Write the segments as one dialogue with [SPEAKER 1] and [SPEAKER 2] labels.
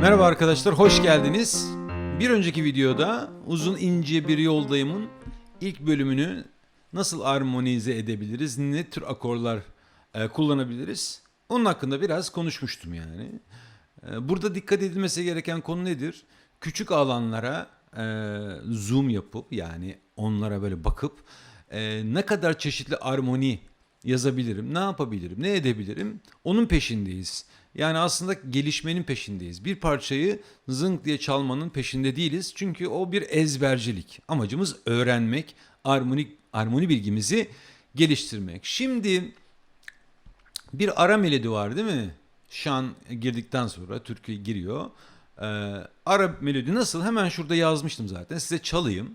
[SPEAKER 1] Merhaba arkadaşlar, hoş geldiniz. Bir önceki videoda uzun ince bir yoldayımın ilk bölümünü nasıl armonize edebiliriz, ne tür akorlar e, kullanabiliriz? Onun hakkında biraz konuşmuştum yani. E, burada dikkat edilmesi gereken konu nedir? Küçük alanlara e, zoom yapıp yani onlara böyle bakıp e, ne kadar çeşitli armoni yazabilirim, ne yapabilirim, ne edebilirim onun peşindeyiz. Yani aslında gelişmenin peşindeyiz. Bir parçayı zınk diye çalmanın peşinde değiliz. Çünkü o bir ezbercilik. Amacımız öğrenmek, armonik armoni bilgimizi geliştirmek. Şimdi bir ara melodi var değil mi? Şan girdikten sonra türkü giriyor. Ee, ara melodi nasıl? Hemen şurada yazmıştım zaten. Size çalayım.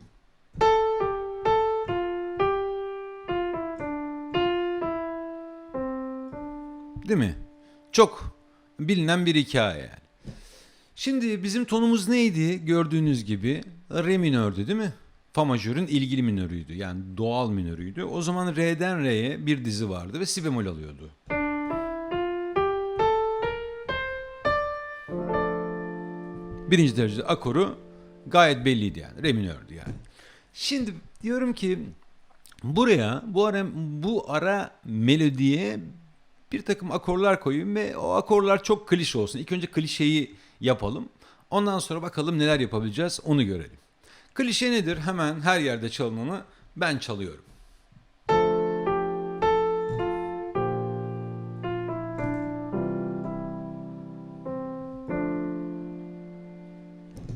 [SPEAKER 1] Değil mi? Çok bilinen bir hikaye yani. Şimdi bizim tonumuz neydi? Gördüğünüz gibi re minördü değil mi? Fa majörün ilgili minörüydü. Yani doğal minörüydü. O zaman re'den re'ye bir dizi vardı ve si bemol alıyordu. Birinci derece akoru gayet belliydi yani. Re minördü yani. Şimdi diyorum ki buraya bu ara bu ara melodiye bir takım akorlar koyayım ve o akorlar çok klişe olsun. İlk önce klişeyi yapalım. Ondan sonra bakalım neler yapabileceğiz onu görelim. Klişe nedir? Hemen her yerde çalınanı ben çalıyorum.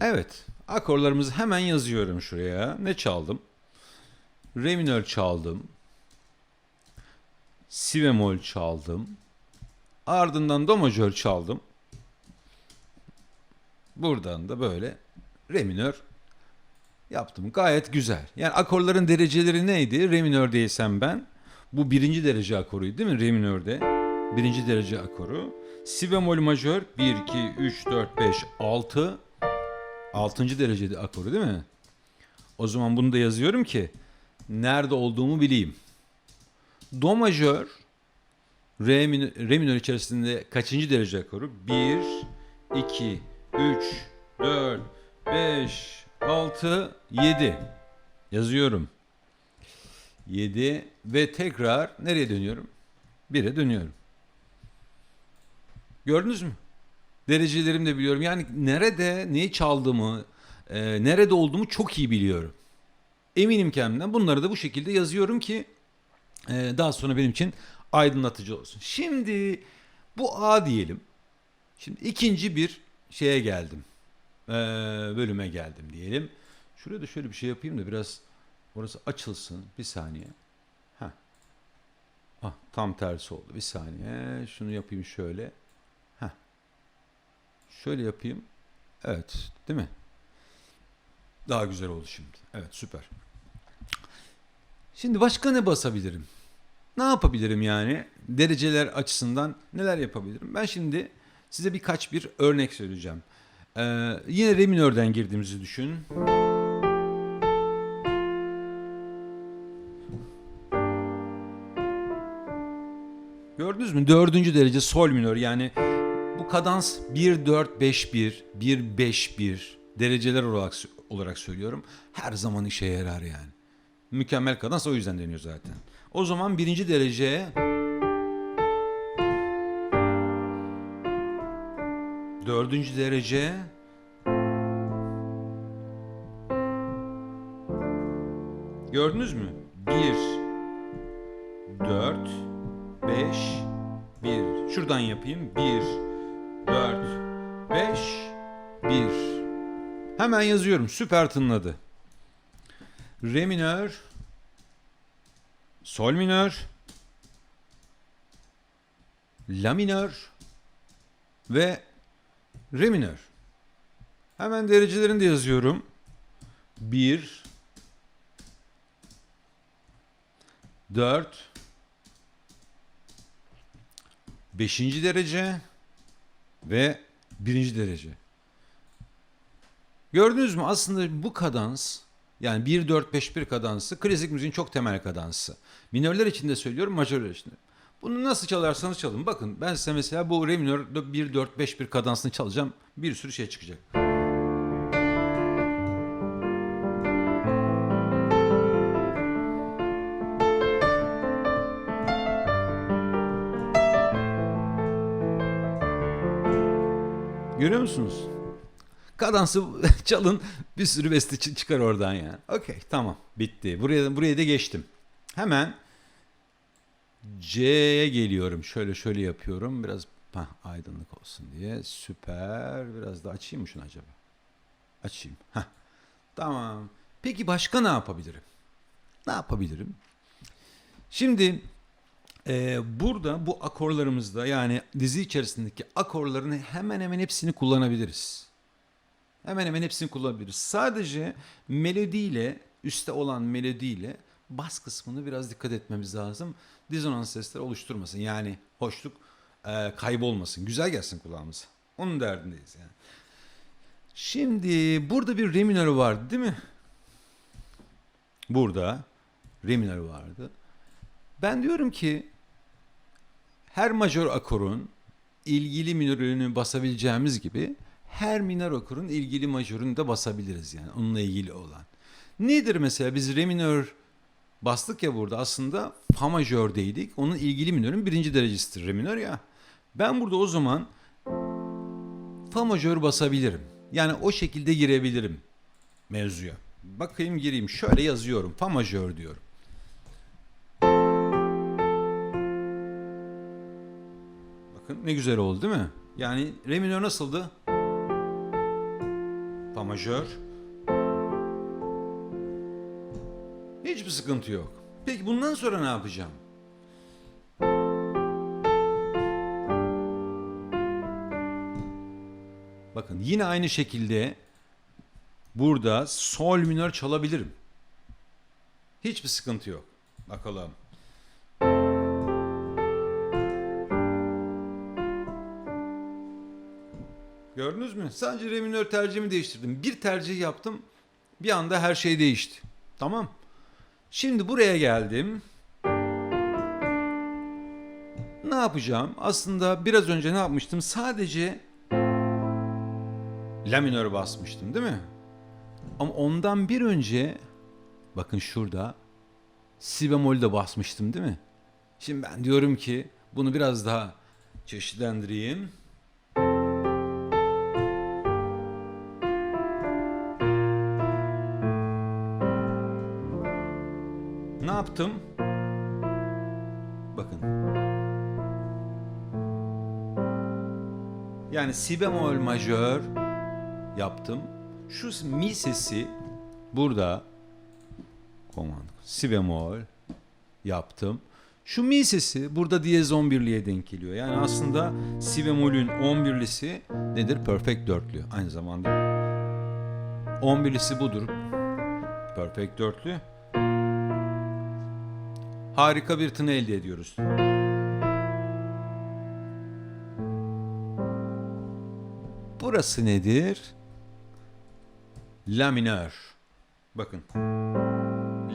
[SPEAKER 1] Evet, akorlarımızı hemen yazıyorum şuraya. Ne çaldım? Re minör çaldım. Si bemol çaldım. Ardından do majör çaldım. Buradan da böyle re minör yaptım. Gayet güzel. Yani akorların dereceleri neydi? Re minördeysem ben. Bu birinci derece akoruydu değil mi? Re minörde. Birinci derece akoru. Si bemol majör 1, 2, 3, 4, 5, 6. Altıncı derecede akoru değil mi? O zaman bunu da yazıyorum ki nerede olduğumu bileyim. Do majör re minör, re minör içerisinde kaçıncı derece akoru? 1 2 3 4 5 6 7 yazıyorum. 7 ve tekrar nereye dönüyorum? 1'e dönüyorum. Gördünüz mü? Derecelerimi de biliyorum. Yani nerede neyi çaldığımı, e, nerede olduğumu çok iyi biliyorum. Eminim kendimden. Bunları da bu şekilde yazıyorum ki ee, daha sonra benim için aydınlatıcı olsun. Şimdi bu A diyelim. Şimdi ikinci bir şeye geldim. Ee, bölüme geldim diyelim. Şuraya da şöyle bir şey yapayım da biraz orası açılsın. Bir saniye. Heh. Ah, tam tersi oldu. Bir saniye. Şunu yapayım şöyle. Heh. Şöyle yapayım. Evet. Değil mi? Daha güzel oldu şimdi. Evet süper. Şimdi başka ne basabilirim? Ne yapabilirim yani? Dereceler açısından neler yapabilirim? Ben şimdi size birkaç bir örnek söyleyeceğim. Ee, yine re minörden girdiğimizi düşün. Gördünüz mü? Dördüncü derece sol minör yani bu kadans 1 4 5 1 1 5 1 dereceler olarak olarak söylüyorum. Her zaman işe yarar yani. Mükemmel kadans o yüzden deniyor zaten. O zaman birinci derece dördüncü derece Gördünüz mü? 1 4 5 1 Şuradan yapayım. 1 4 5 1 Hemen yazıyorum. Süper tınladı. Re minör, sol minör, la minör ve re minör. Hemen derecelerini de yazıyorum. 1 4 5. derece ve 1. derece. Gördünüz mü aslında bu kadans yani 1-4-5-1 kadansı klasik müziğin çok temel kadansı. Minörler için de söylüyorum, majörler için de. Bunu nasıl çalarsanız çalın. Bakın ben size mesela bu re minör 1 4 5 bir kadansını çalacağım. Bir sürü şey çıkacak. Görüyor musunuz? Kadansı çalın bir sürü beste çı- çıkar oradan yani. Okey tamam bitti. Buraya, buraya da geçtim. Hemen C'ye geliyorum. Şöyle şöyle yapıyorum. Biraz hah, aydınlık olsun diye. Süper. Biraz da açayım mı şunu acaba? Açayım. Heh. Tamam. Peki başka ne yapabilirim? Ne yapabilirim? Şimdi e, burada bu akorlarımızda yani dizi içerisindeki akorların hemen hemen hepsini kullanabiliriz. Hemen hemen hepsini kullanabiliriz. Sadece melodiyle, üstte olan melodiyle bas kısmını biraz dikkat etmemiz lazım. Dizonans sesler oluşturmasın. Yani hoşluk e, kaybolmasın. Güzel gelsin kulağımıza. Onun derdindeyiz yani. Şimdi burada bir re minörü vardı değil mi? Burada re minörü vardı. Ben diyorum ki her majör akorun ilgili minörünü basabileceğimiz gibi her minör akorun ilgili majörünü de basabiliriz yani onunla ilgili olan. Nedir mesela biz re minör bastık ya burada aslında fa majördeydik. Onun ilgili minörün birinci derecesidir re minör ya. Ben burada o zaman fa majör basabilirim. Yani o şekilde girebilirim mevzuya. Bakayım gireyim. Şöyle yazıyorum. Fa majör diyorum. Bakın ne güzel oldu değil mi? Yani re minör nasıldı? Majör. Hiçbir sıkıntı yok. Peki bundan sonra ne yapacağım? Bakın yine aynı şekilde burada sol minör çalabilirim. Hiçbir sıkıntı yok. Bakalım. Gördünüz mü? Sadece re minör tercihimi değiştirdim. Bir tercih yaptım. Bir anda her şey değişti. Tamam. Şimdi buraya geldim. Ne yapacağım? Aslında biraz önce ne yapmıştım? Sadece la minör basmıştım değil mi? Ama ondan bir önce bakın şurada si bemol de basmıştım değil mi? Şimdi ben diyorum ki bunu biraz daha çeşitlendireyim. Yaptım? Bakın. Yani si bemol majör yaptım. Şu mi sesi burada komand si bemol yaptım. Şu mi sesi burada diyez 11'liye denk geliyor. Yani aslında si bemolün 11'lisi nedir? Perfect dörtlü. Aynı zamanda 11'lisi budur. Perfect dörtlü. Harika bir tını elde ediyoruz. Burası nedir? La minör. Bakın.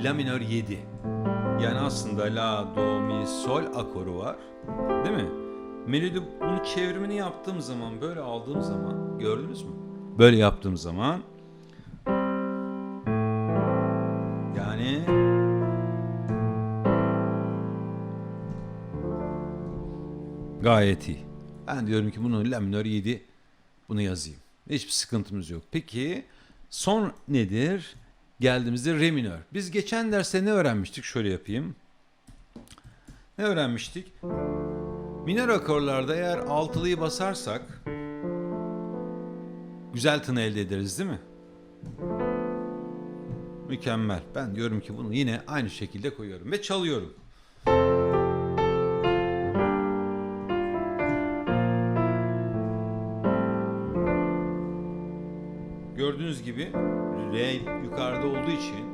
[SPEAKER 1] La minör 7. Yani aslında la, do, mi, sol akoru var. Değil mi? Melodi bunu çevrimini yaptığım zaman, böyle aldığım zaman gördünüz mü? Böyle yaptığım zaman Gayet iyi. Ben diyorum ki bunu la minör 7 bunu yazayım. Hiçbir sıkıntımız yok. Peki son nedir? Geldiğimizde re minör. Biz geçen derste ne öğrenmiştik? Şöyle yapayım. Ne öğrenmiştik? Minör akorlarda eğer altılıyı basarsak güzel tını elde ederiz değil mi? Mükemmel. Ben diyorum ki bunu yine aynı şekilde koyuyorum ve çalıyorum. Gibi re yukarıda olduğu için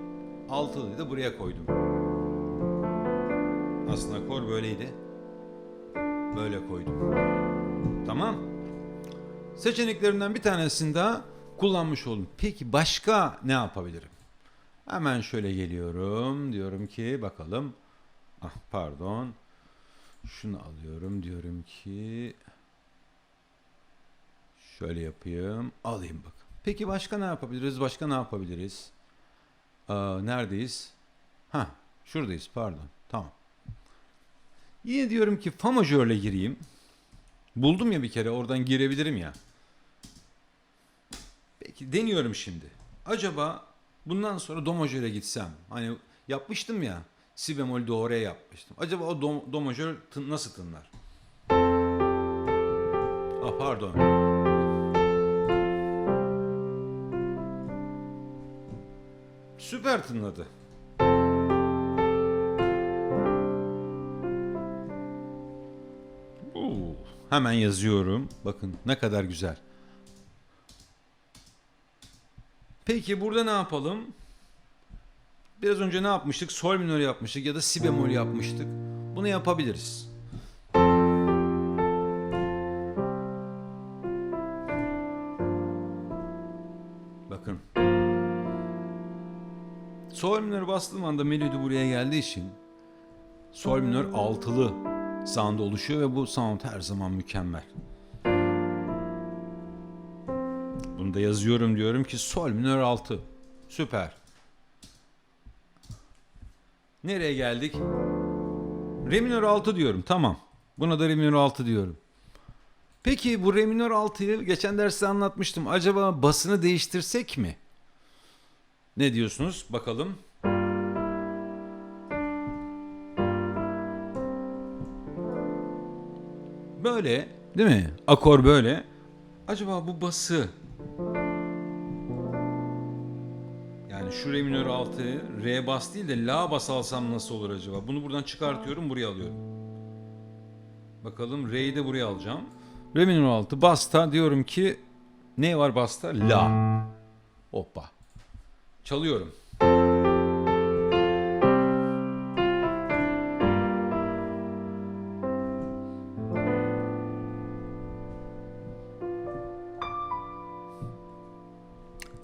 [SPEAKER 1] altılıyı da buraya koydum. Aslında akor böyleydi. Böyle koydum. Tamam. Seçeneklerimden bir tanesini daha kullanmış oldum. Peki başka ne yapabilirim? Hemen şöyle geliyorum. Diyorum ki bakalım. Ah pardon. Şunu alıyorum diyorum ki şöyle yapayım. Alayım bak. Peki başka ne yapabiliriz? Başka ne yapabiliriz? Aa, neredeyiz? Ha, şuradayız pardon. Tamam. Yine diyorum ki fa majörle gireyim. Buldum ya bir kere oradan girebilirim ya. Peki deniyorum şimdi. Acaba bundan sonra do majöre gitsem. Hani yapmıştım ya. Si bemol do re yapmıştım. Acaba o do, do majör tın- nasıl tınlar? Ah pardon. Süper tınladı. Oo, hemen yazıyorum. Bakın ne kadar güzel. Peki burada ne yapalım? Biraz önce ne yapmıştık? Sol minör yapmıştık ya da si bemol yapmıştık. Bunu yapabiliriz. Sol minör bastığım anda melodi buraya geldiği için sol minör altılı sound oluşuyor ve bu sound her zaman mükemmel. Bunu da yazıyorum diyorum ki sol minör 6. Süper. Nereye geldik? Re minör 6 diyorum. Tamam. Buna da re minör 6 diyorum. Peki bu re minör 6'yı geçen derste anlatmıştım. Acaba basını değiştirsek mi? Ne diyorsunuz? Bakalım. Böyle, değil mi? Akor böyle. Acaba bu bası yani şu re minör 6 re bas değil de la bas alsam nasıl olur acaba? Bunu buradan çıkartıyorum, buraya alıyorum. Bakalım re'yi de buraya alacağım. Re minör 6 basta diyorum ki ne var basta? La. Hoppa. Çalıyorum.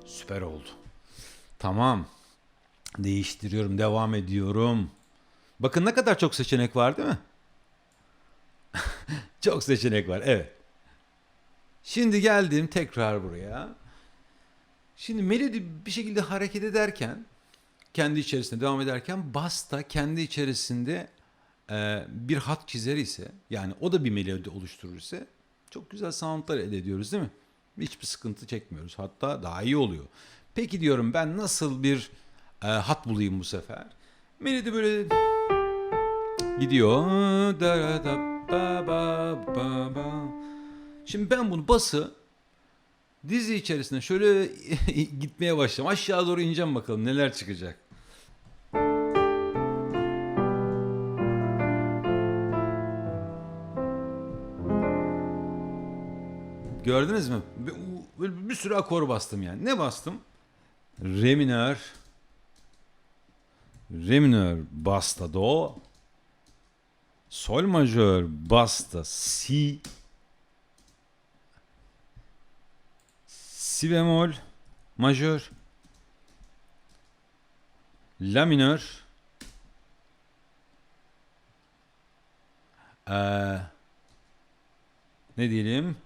[SPEAKER 1] Süper oldu. Tamam. Değiştiriyorum, devam ediyorum. Bakın ne kadar çok seçenek var değil mi? çok seçenek var, evet. Şimdi geldim tekrar buraya. Şimdi melodi bir şekilde hareket ederken, kendi içerisinde devam ederken bas da kendi içerisinde e, bir hat çizer ise, yani o da bir melodi oluşturur ise çok güzel soundlar elde ediyoruz değil mi? Hiçbir sıkıntı çekmiyoruz. Hatta daha iyi oluyor. Peki diyorum ben nasıl bir e, hat bulayım bu sefer? Melodi böyle gidiyor. Şimdi ben bunu bası dizi içerisinde şöyle gitmeye başlayacağım. Aşağı doğru ineceğim bakalım neler çıkacak. Gördünüz mü? Böyle bir sürü akor bastım yani. Ne bastım? Re minör, Re minör, basta do, sol majör, basta si, si bemol, majör, la minör, Ee, ne diyelim?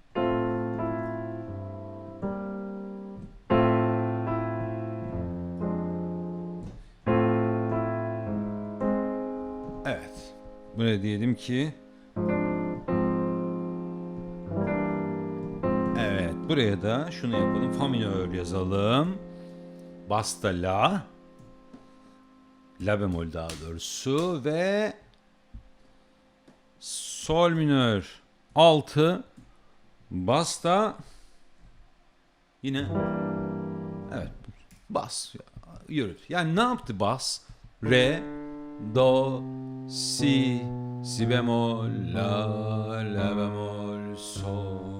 [SPEAKER 1] Evet. Buraya diyelim ki buraya da şunu yapalım. Fa minör yazalım. Basta la. La bemol daha doğrusu ve sol minör 6 basta yine evet bas yürüt. Yani ne yaptı bas? Re do, si, si bemol, la, la bemol, sol.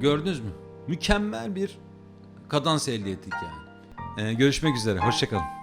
[SPEAKER 1] Gördünüz mü? Mükemmel bir kadans elde ettik yani. Ee, görüşmek üzere. Hoşçakalın.